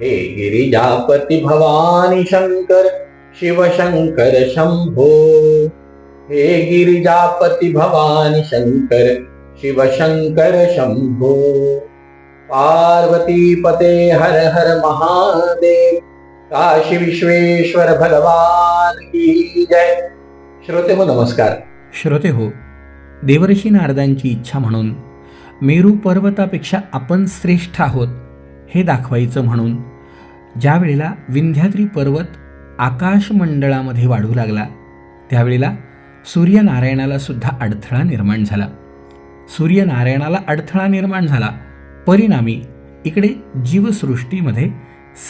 हे गिरिजापती भवानी शंकर शिवशंकर शंभो। हे गिरिजापती भवानी शंकर शिवशंकर शंभो। पार्वती पते हर हर महादेव काशी विश्वेश्वर भगवान की जय। श्रोते हो नमस्कार। श्रोते हो देवर्षी नारदांची इच्छा म्हणून मेरू पर्वतापेक्षा आपण श्रेष्ठ आहोत. हे दाखवायचं म्हणून ज्या वेळेला विंध्याद्री पर्वत आकाशमंडळामध्ये वाढू लागला त्यावेळेला सूर्यनारायणाला सुद्धा अडथळा निर्माण झाला. सूर्यनारायणाला अडथळा निर्माण झाला. परिणामी इकडे जीवसृष्टीमध्ये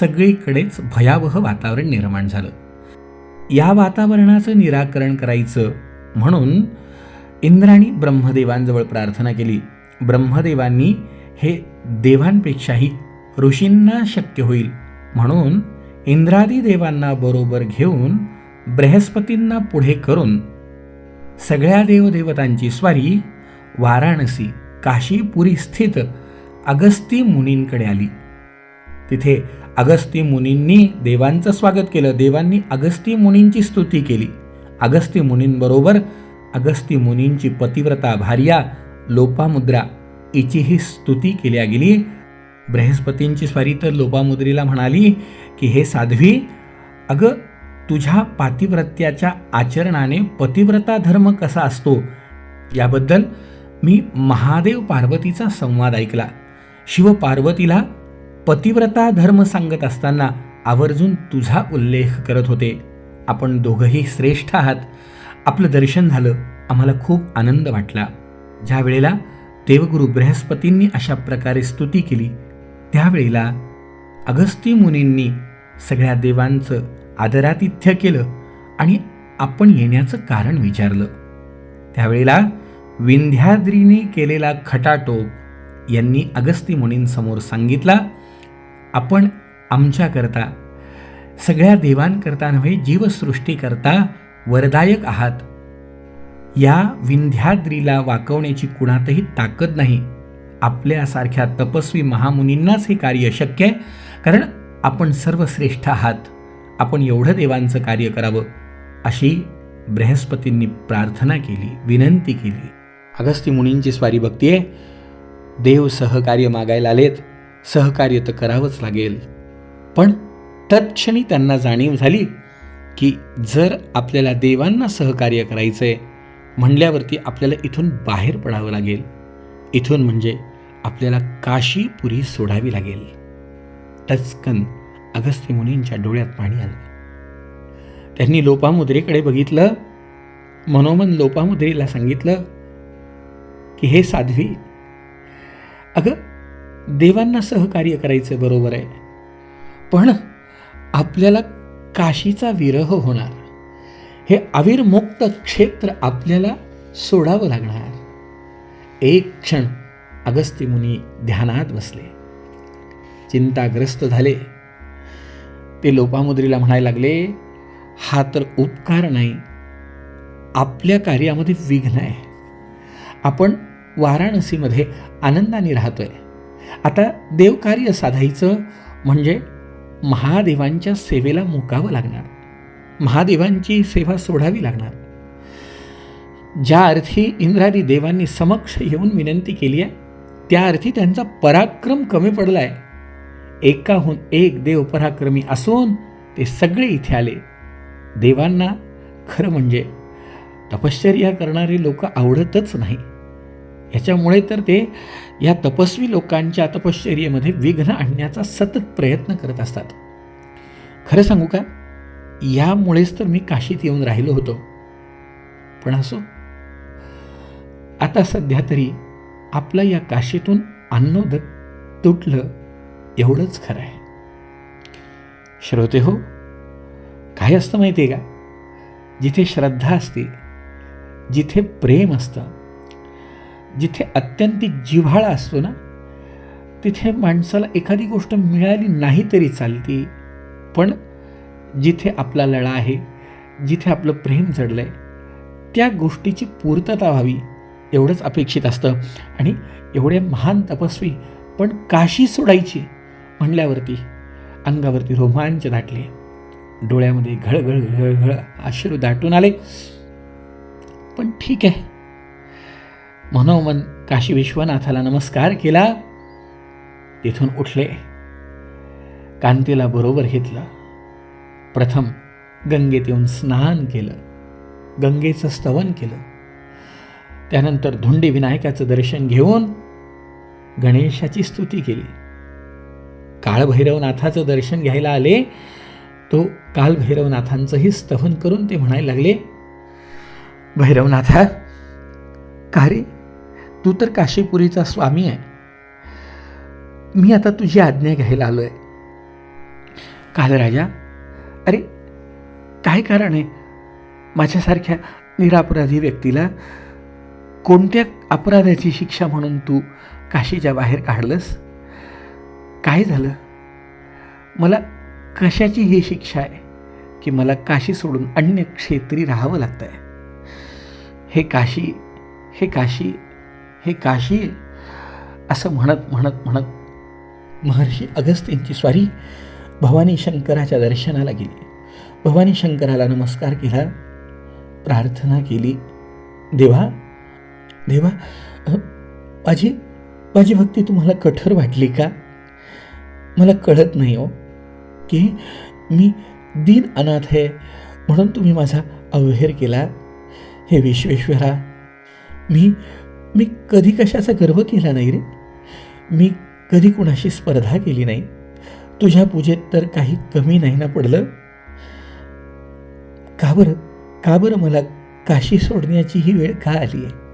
सगळीकडेच भयावह वातावरण निर्माण झालं. या वातावरणाचं निराकरण करायचं म्हणून इंद्राणी ब्रह्मदेवांजवळ प्रार्थना केली. ब्रह्मदेवांनी हे देवांपेक्षाही ऋषींना शक्य होईल. म्हणून इंद्रादी देवांना बरोबर घेऊन बृहस्पतींना पुढे करून सगळ्या देवदेवतांची स्वारी वाराणसी काशीपुरी स्थित अगस्ती मुनींकडे आली. तिथे अगस्ती मुनींनी देवांचं स्वागत केलं. देवांनी अगस्ती मुनींची स्तुती केली. अगस्ती मुनींबरोबर अगस्ती मुनींची पतिव्रता भार्या लोपामुद्रा हिचीही स्तुती केल्या गेली. बृहस्पतींची स्वारी तर लोपामुद्रीला म्हणाली की हे साध्वी अगं तुझ्या पातिव्रत्याच्या आचरणाने पतिव्रता धर्म कसा असतो? याबद्दल मी महादेव पार्वतीचा संवाद ऐकला. शिव पार्वतीला पतिव्रता धर्म सांगत असताना आवर्जून तुझा उल्लेख करत होते. आपण दोघंही श्रेष्ठ आहात. आपलं दर्शन झालं. आम्हाला खूप आनंद वाटला. ज्या वेळेला देवगुरु बृहस्पतींनी अशा प्रकारे स्तुती केली त्यावेळेला अगस्ती मुनींनी सगळ्या देवांचं आदरातिथ्य केलं आणि आपण येण्याचं कारण विचारलं. त्यावेळेला विंध्याद्रीने केलेला खटाटोप यांनी अगस्ती मुनींसमोर सांगितला आपण आमच्याकरता सगळ्या देवांकरता नव्हे जीवसृष्टीकरता वरदायक आहात. या विंध्याद्रीला वाकवण्याची कुणातही ताकद नाही. आपल्यासारख्या तपस्वी महामुनींनाच हे कार्य शक्य आहे. कारण आपण सर्वश्रेष्ठ आहात. आपण एवढं देवांचं कार्य करावं. अशी बृहस्पतींनी प्रार्थना केली विनंती केली. अगस्ती मुनींची स्वारी आहे. देव सहकार्य मागायला आलेत. सहकार्य तर करावंच लागेल. पण तत्क्षणी त्यांना जाणीव झाली की जर आपल्याला देवांना सहकार्य करायचं आहे म्हणल्यावरती आपल्याला इथून बाहेर पडावं लागेल. इथून म्हणजे आपल्याला काशीपुरी सोडावी लागेल. टचकन अगस्त्य मुनींच्या डोळ्यात पाणी आलं. त्यांनी लोपामुद्रेकडे बघितलं. मनोमन लोपामुद्रेला सांगितलं की हे साध्वी अगं देवांना सहकार्य करायचं बरोबर आहे. पण आपल्याला काशीचा विरह होणार. हे अविर्मुक्त क्षेत्र आपल्याला सोडावं लागणार. एक क्षण अगस्ती मुनी ध्यानात बसले. चिंताग्रस्त झाले. ते लोपामुद्रीला म्हणायला लागले हा तर उपकार नाही. आपल्या कार्यामध्ये विघ्न आहे. आपण वाराणसीमध्ये आनंदाने राहतोय. आता देवकार्य साधायचं म्हणजे महादेवांच्या सेवेला मुकावं लागणार. महादेवांची सेवा सोडावी लागणार. ज्या अर्थी इंद्रादी देवांनी समक्ष येऊन विनंती केली आहे त्या अर्थी त्यांचा पराक्रम कमी पडला आहे एकाहून एक देव पराक्रमी असून ते सगळे इथे आले. देवांना खरं म्हणजे तपश्चर्या करणारे लोक आवडतच नाही. याच्यामुळे तर ते या तपस्वी लोकांच्या तपश्चर्येमध्ये विघ्न आणण्याचा सतत प्रयत्न करत असतात. खरं सांगू का? यामुळेच तर मी काशीत येऊन राहिलो होतो. पण असो आता सध्या तरी आपलं या काशीतून अन्नोदक तुटलं एवढंच खरं आहे. श्रोते हो काय असतं माहिती आहे का? जिथे श्रद्धा असते जिथे प्रेम असतं जिथे अत्यंतिक जिव्हाळा असतो ना तिथे माणसाला एखादी गोष्ट मिळाली नाही तरी चालते. पण जिथे आपला लळा आहे जिथे आपलं प्रेम जडलं आहे त्या गोष्टीची पूर्तता व्हावी एवढंच अपेक्षित असतं. आणि एवढे महान तपस्वी पण काशी सोडायची म्हणल्यावरती अंगावरती रोमांच दाटले. डोळ्यामध्ये घळघळ घळघळ अश्रू दाटून आले. पण ठीक आहे. मनोमन काशी विश्वनाथाला नमस्कार केला. तिथून उठले. कांतीला बरोबर घेतलं. प्रथम गंगेत येऊन स्नान केलं. गंगेचं स्तवन केलं. त्यानंतर धुंडी विनायकाचं दर्शन घेऊन गणेशाची स्तुती केली. काळभैरवनाथाचं दर्शन घ्यायला आले तो कालभैरवनाथांचंही स्तवन करून ते म्हणायला लागले भैरवनाथा का रे? तू तर काशीपुरीचा स्वामी आहे. मी आता तुझी आज्ञा घ्यायला आलो आहे कालराजा अरे काय कारण आहे? माझ्यासारख्या निरापराधी व्यक्तीला कोणत्या अपराधाची शिक्षा म्हणून तू काशीच्या बाहेर काढलंस? काय झालं? मला कशाची ही शिक्षा आहे की मला काशी सोडून अन्य क्षेत्री राहावं लागतं आहे हे काशी हे काशी हे काशी असं म्हणत म्हणत म्हणत महर्षी अगस्त्यांची स्वारी भवानी शंकराच्या दर्शनाला गेली. भवानी शंकराला नमस्कार केला प्रार्थना केली. देवा देवा माझी माझी भक्ती तुम्हाला कठोर वाटली का? मला कळत नाही हो की मी दीन अनाथ आहे म्हणून तुम्ही माझा अवहेर केला. हे विश्वेश्वरा मी मी कधी कशाचा गर्व केला नाही रे? मी कधी कुणाशी स्पर्धा केली नाही? तुझ्या पूजेत तर काही कमी नाही ना पडलं? का बरं का बरं मला काशी सोडण्याची ही वेळ का आली आहे?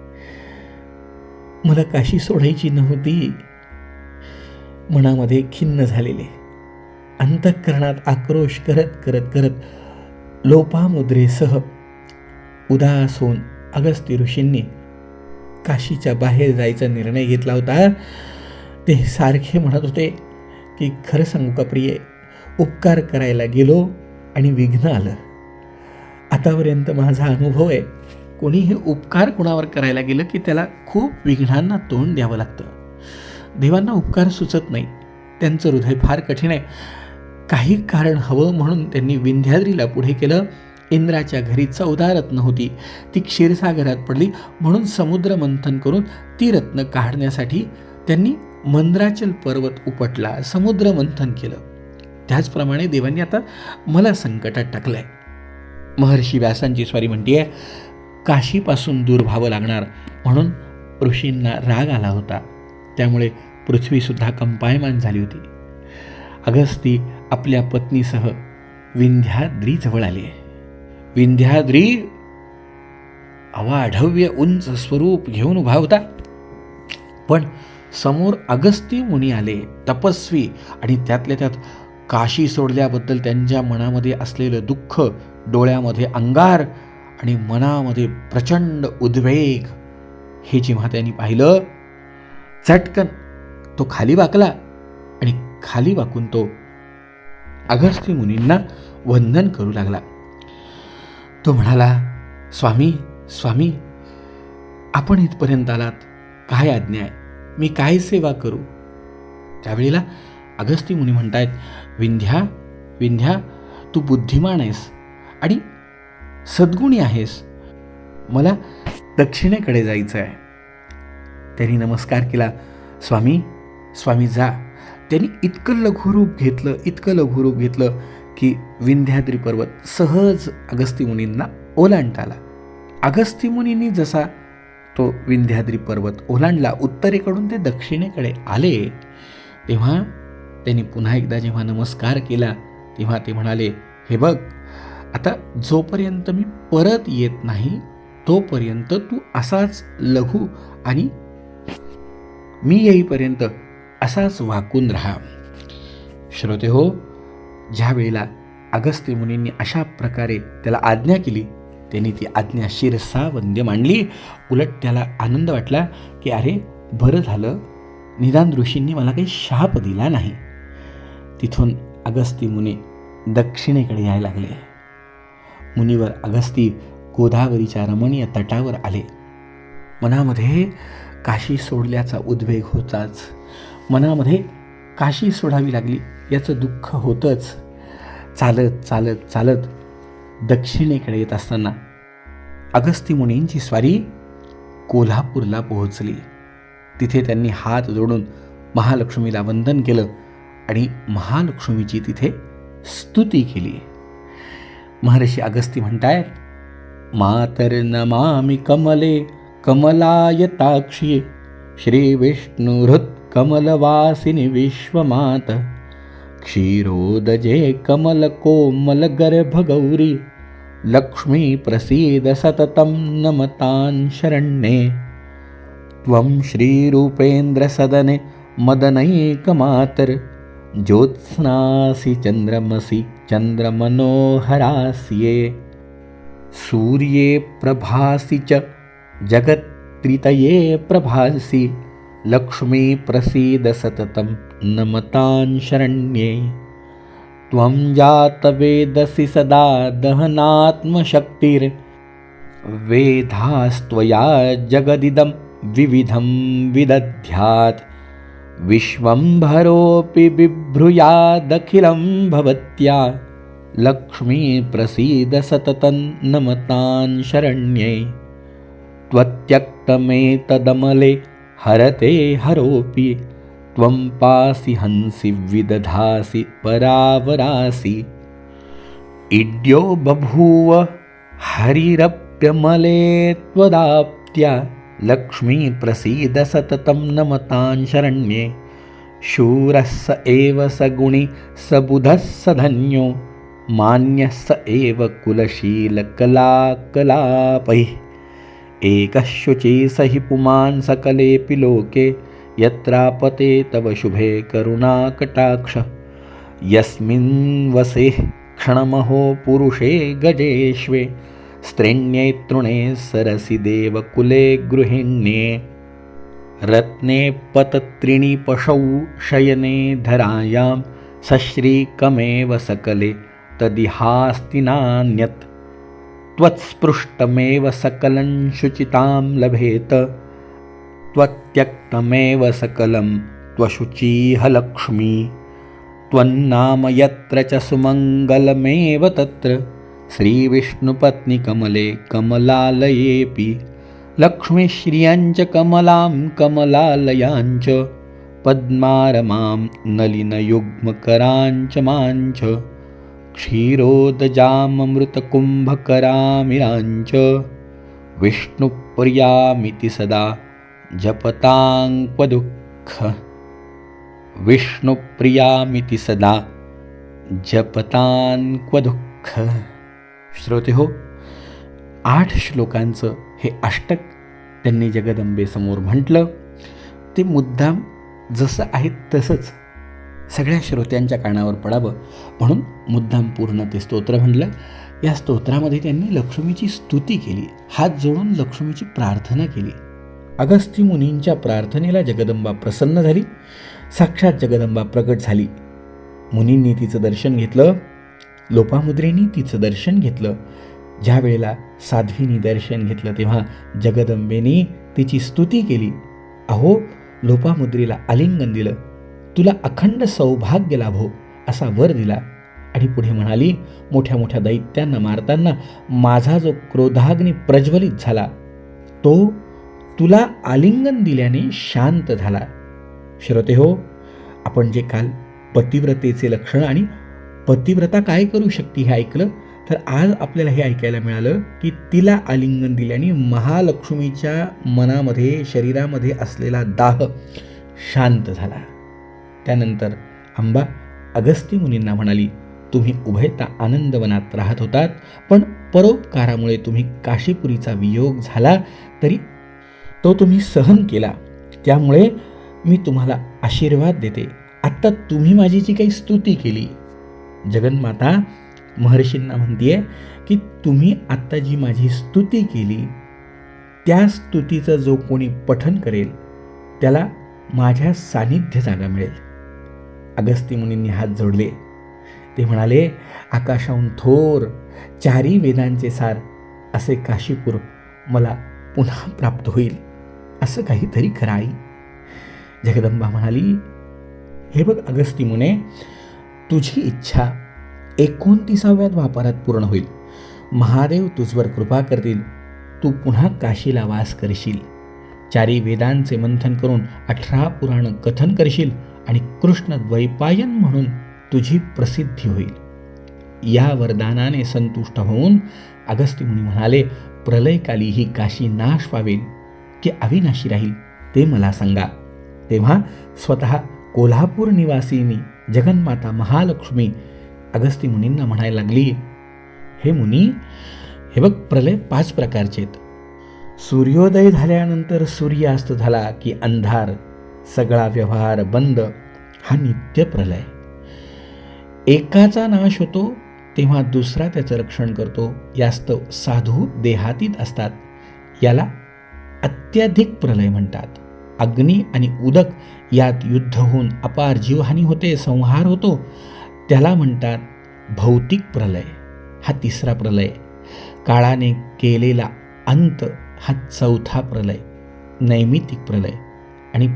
मला काशी सोडायची नव्हती. मनामध्ये खिन्न झालेले. अंतःकरणात आक्रोश करत करत करत लोपामुद्रेसह उदास होऊन अगस्ती ऋषींनी काशीच्या बाहेर जायचा निर्णय घेतला होता. ते सारखे म्हणत होते की खरं सांगू का प्रिये? उपकार करायला गेलो आणि विघ्न आलं. आतापर्यंत माझा अनुभव आहे कोणीही उपकार कुणावर करायला गेलं की त्याला खूप विघ्नांना तोंड द्यावं लागतं. देवांना उपकार सुचत नाही. त्यांचं हृदय फार कठीण आहे. काही कारण हवं म्हणून त्यांनी विंध्याद्रीला पुढे केलं. इंद्राच्या घरी चौदा रत्न होती. ती क्षीरसागरात पडली म्हणून समुद्र मंथन करून ती रत्न काढण्यासाठी त्यांनी मंद्राचल पर्वत उपटला समुद्र मंथन केलं. त्याचप्रमाणे देवांनी आता मला संकटात टाकलंय. महर्षी व्यासांची स्वारी म्हणतीये काशीपासून दूर व्हावं लागणार म्हणून ऋषींना राग आला होता. त्यामुळे पृथ्वीसुद्धा कंपायमान झाली होती. अगस्ती आपल्या पत्नीसह विंध्याद्री जवळ आले. विंध्याद्री अवाढव्य उंच स्वरूप घेऊन उभा होता. पण समोर अगस्ती मुनी आले तपस्वी आणि त्यातल्या त्यात काशी सोडल्याबद्दल त्यांच्या मनामध्ये असलेलं दुःख डोळ्यामध्ये अंगार आणि मनामध्ये प्रचंड उद्वेग. हे जेव्हा त्यांनी पाहिलं चटकन तो खाली वाकला आणि खाली वाकून तो अगस्ती मुनींना वंदन करू लागला. तो म्हणाला स्वामी स्वामी आपण इथपर्यंत आलात. काय आज्ञा आहे मी काय सेवा करू? त्यावेळेला अगस्ती मुनी म्हणतायत विंध्या विंध्या तू बुद्धिमान आहेस आणि सद्गुणी आहेस. मला दक्षिणेकडे जायचं आहे त्यांनी नमस्कार केला. स्वामी स्वामी जा. त्यांनी इतकं लघुरूप घेतलं इतकं लघुरूप घेतलं की विंध्याद्री पर्वत सहज अगस्ती मुनींना ओलांडता आला अगस्ती मुनींनी जसा तो विंध्याद्री पर्वत ओलांडला उत्तरेकडून ते दक्षिणेकडे आले तेव्हा त्यांनी पुन्हा एकदा जेव्हा नमस्कार केला तेव्हा ते म्हणाले हे बघ आता जोपर्यंत मी परत येत नाही तोपर्यंत तू असाच लघु आणि मी येईपर्यंत असाच वाकून राहा. श्रोते हो ज्या वेळेला अगस्त्य मुनींनी अशा प्रकारे त्याला आज्ञा केली त्यांनी ती आज्ञा शिरसा वंद्य मांडली. उलट त्याला आनंद वाटला की अरे बरं झालं. निदान ऋषींनी मला काही शाप दिला नाही. तिथून अगस्ती मुनी दक्षिणेकडे यायला लागले. मुनीवर अगस्ती गोदावरीच्या रमणीय तटावर आले. मनामध्ये काशी सोडल्याचा उद्वेग होताच. मनामध्ये काशी सोडावी लागली याचं दुःख होतंच. चालत चालत चालत दक्षिणेकडे येत असताना अगस्ती मुनींची स्वारी कोल्हापूरला पोहोचली. तिथे त्यांनी हात जोडून महालक्ष्मीला वंदन केलं आणि महालक्ष्मीची तिथे स्तुती केली. महर्षी अगस्ती म्हणतायत मातर नमामि कमले कमलायताक्षी श्रीविष्णुहृत् कमलवासिनि कमलवासिनी विश्वमात क्षीरोदजे कमलकोमलगर्भगौरी गर्भगौरी लक्ष्मी प्रसीद सततं नमतान् शरण्ये त्वं श्रीरूपेन्द्रसदने मदनैकमातर ज्योत्स्नासि चन्द्रमसि चन्द्रमनोहरास्ये सूर्ये प्रभासि च जगत्त्रितये प्रभासि लक्ष्मी प्रसीद सततं नमतान् शरण्ये। त्वं जातवेदसि सदा दहनात्मशक्तिर् वेधास्त्वया जगदिदं विविधं विदध्यात् विश्वम्भरोऽपि बिभ्रूयादखिलं भवत्या। लक्ष्मी प्रसीद सततं नमतान् शरण्ये। त्वत्यक्तमेतदमले हरते हरोऽपि। त्वं पासि हंसि विदधासि परावरासि। इड्यो बभूव हरिरप्यमले त्वदाप्त्या लक्ष्मी प्रसीद सततं नमतां शरण्ये शूरः स एव स गुणि स बुधः स धन्यो मान्यः स एव कुलशीलकलाकलापैः। एकः शुचि स हि पुमान् सकलेऽपि लोके यत्रापते तव शुभे करुणाकटाक्ष। यस्मिन् वसे क्षणमहो पुरुषे गजेष्वे स्त्रिण्ये तृणे सरसि देवकुले गृहिण्ये। रत्ने पतत्रिणि पशौ शयने धरायां सश्रीकमेव सकले तदिहास्ति नान्यत्। त्वत्स्पृष्टमेव सकलं शुचितां लभेत। त्वत्यक्तमेव सकलं त्वशुचिह लक्ष्मी। त्वन्नाम यत्र च सुमङ्गलमेव तत्र श्रीविष्णुपत्नीकमले कमलालयेऽपि लक्ष्मीश्रियञ्च कमलां कमलालयाञ्च पद्मारमां नलिनयुग्मकराञ्च माञ्च क्षीरोदजाममृतकुम्भकरामिराञ्च विष्णुप्रियामिति सदा जपताङ्क्वदुःख विष्णुप्रियामिति सदा जपतान्क्वदुःख श्रोते हो आठ श्लोकांचं हे अष्टक त्यांनी जगदंबेसमोर म्हटलं. ते मुद्दाम जसं आहे तसंच सगळ्या श्रोत्यांच्या कानावर पडावं म्हणून मुद्दाम पूर्ण ते स्तोत्र म्हणलं. या स्तोत्रामध्ये त्यांनी लक्ष्मीची स्तुती केली हात जोडून लक्ष्मीची प्रार्थना केली. अगस्ती मुनींच्या प्रार्थनेला जगदंबा प्रसन्न झाली. साक्षात जगदंबा प्रकट झाली. मुनींनी तिचं दर्शन घेतलं. लोपामुद्रेनी तिचं दर्शन घेतलं. ज्या वेळेला साध्वीनी दर्शन घेतलं तेव्हा जगदंबेनी तिची स्तुती केली. अहो लोपामुद्रेला आलिंगन दिलं. तुला अखंड सौभाग्य लाभो असा वर दिला. आणि पुढे म्हणाली मोठ्या मोठ्या दैत्यांना मारताना माझा जो क्रोधाग्नी प्रज्वलित झाला तो तुला आलिंगन दिल्याने शांत झाला. श्रोते हो आपण जे काल पतिव्रतेचे लक्षण आणि पतिव्रता काय करू शकते हे ऐकलं? तर आज आपल्याला हे ऐकायला मिळालं की तिला आलिंगन दिल्याने महालक्ष्मीच्या मनामध्ये शरीरामध्ये असलेला दाह शांत झाला. त्यानंतर अंबा अगस्ती मुनींना म्हणाली तुम्ही उभयता आनंदवनात राहत होतात पण परोपकारामुळे तुम्ही काशीपुरीचा वियोग झाला तरी तो तुम्ही सहन केला. त्यामुळे मी तुम्हाला आशीर्वाद देते. आत्ता तुम्ही माझी जी काही स्तुती केली. जगन्माता महर्षींना म्हणते की तुम्ही आत्ता जी माझी स्तुती केली त्या स्तुतीचं जो कोणी पठन करेल त्याला माझ्या सानिध्य जागा मिळेल. अगस्ती मुनींनी हात जोडले. ते म्हणाले आकाशाहून थोर चारी वेदांचे सार असे काशीपूर मला पुन्हा प्राप्त होईल असं काहीतरी खरं आई जगदंबा म्हणाली हे बघ अगस्ती मुने तुझी इच्छा एकोणतीसाव्या वापरात पूर्ण होईल. महादेव तुझवर कृपा करतील. तू पुन्हा काशीला वास करशील. चारी वेदांचे मंथन करून अठरा पुराण कथन करशील आणि कृष्ण द्वैपायन म्हणून तुझी प्रसिद्धी होईल. या वरदानाने संतुष्ट होऊन अगस्ती मुनी म्हणाले प्रलयकाली ही काशी नाश पावेल की अविनाशी राहील ते मला सांगा. तेव्हा स्वतः कोल्हापूर निवासीनी जगन्माता महालक्ष्मी अगस्ती मुनींना म्हणायला लागली हे मुनी हे बघ प्रलय पाच प्रकारचे आहेत. सूर्योदय झाल्यानंतर सूर्यास्त झाला की अंधार सगळा व्यवहार बंद हा नित्य प्रलय. एकाचा नाश होतो तेव्हा दुसरा त्याचं रक्षण करतो. यास्तव साधू देहातीत असतात याला अत्याधिक प्रलय म्हणतात. अग्नी आणि उदक यात युद्ध होऊन अपार जीवहानी होते संहार होतो. त्याला म्हणतात भौतिक प्रलय. हा तिसरा प्रलय. काळाने केलेला अंत हा चौथा प्रलय. नैमितिक प्रलय. आणि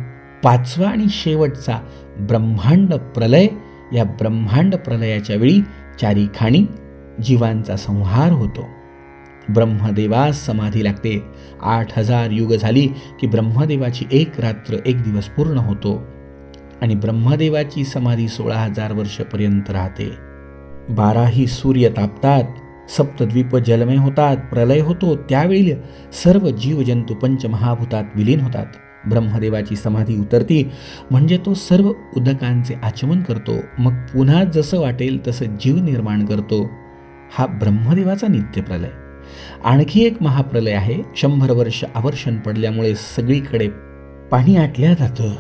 पाचवा आणि शेवटचा ब्रह्मांड प्रलय या ब्रह्मांड प्रलयाच्या वेळी चारी खाणी जीवांचा संहार होतो. ब्रह्मदेवास समाधी लागते. आठ हजार युग झाली की ब्रह्मदेवाची एक रात्र एक दिवस पूर्ण होतो आणि ब्रह्मदेवाची समाधी सोळा हजार वर्षपर्यंत राहते. बाराही सूर्य तापतात सप्तद्वीप जलमय होतात प्रलय होतो त्यावेळी सर्व जीवजंतू पंचमहाभूतात विलीन होतात. ब्रह्मदेवाची समाधी उतरती म्हणजे तो सर्व उदकांचे आचमन करतो. मग पुन्हा जसं वाटेल तसं जीव निर्माण करतो. हा ब्रह्मदेवाचा नित्य प्रलय आणखी एक महाप्रलय आहे. शंभर वर्ष आवर्षण पडल्यामुळे सगळीकडे पाणी आटल्या जातं.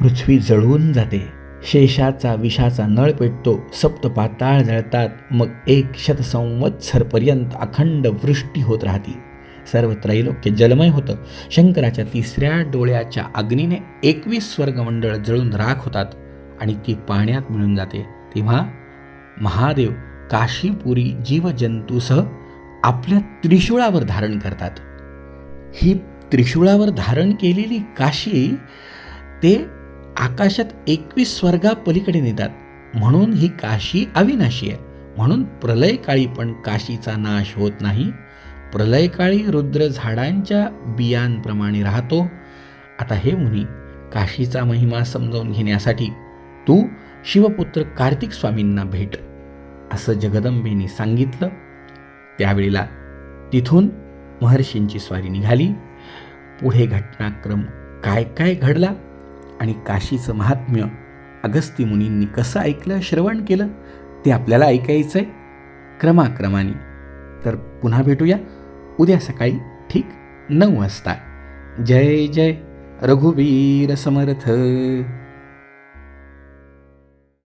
पृथ्वी जळवून जाते. शेषाचा विषाचा नळ पेटतो. सप्त पाताळ जळतात. मग एक शतसंवत्सरपर्यंत अखंड वृष्टी होत राहती. सर्व त्रैलोक्य जलमय होतं. शंकराच्या तिसऱ्या डोळ्याच्या अग्नीने एकवीस स्वर्गमंडळ जळून राख होतात आणि ती पाण्यात मिळून जाते. तेव्हा महादेव काशीपुरी जीवजंतूसह आपल्या त्रिशूळावर धारण करतात. ही त्रिशूळावर धारण केलेली काशी ते आकाशात एकवीस स्वर्गापलीकडे नेतात. म्हणून ही काशी अविनाशी आहे. म्हणून प्रलयकाळी पण काशीचा नाश होत नाही. प्रलयकाळी रुद्र झाडांच्या बियांप्रमाणे राहतो. आता हे मुनी काशीचा महिमा समजावून घेण्यासाठी तू शिवपुत्र कार्तिक स्वामींना भेट. असं जगदंबेने सांगितलं. त्यावेळेला तिथून महर्षींची स्वारी निघाली. पुढे घटनाक्रम काय काय घडला आणि काशीचं महात्म्य अगस्ती मुनींनी कसं ऐकलं श्रवण केलं ते आपल्याला ऐकायचं आहे क्रमाक्रमाने तर पुन्हा भेटूया. उद्या सकाळी ठीक नऊ वाजता. जय जय. रघुवीर समर्थ.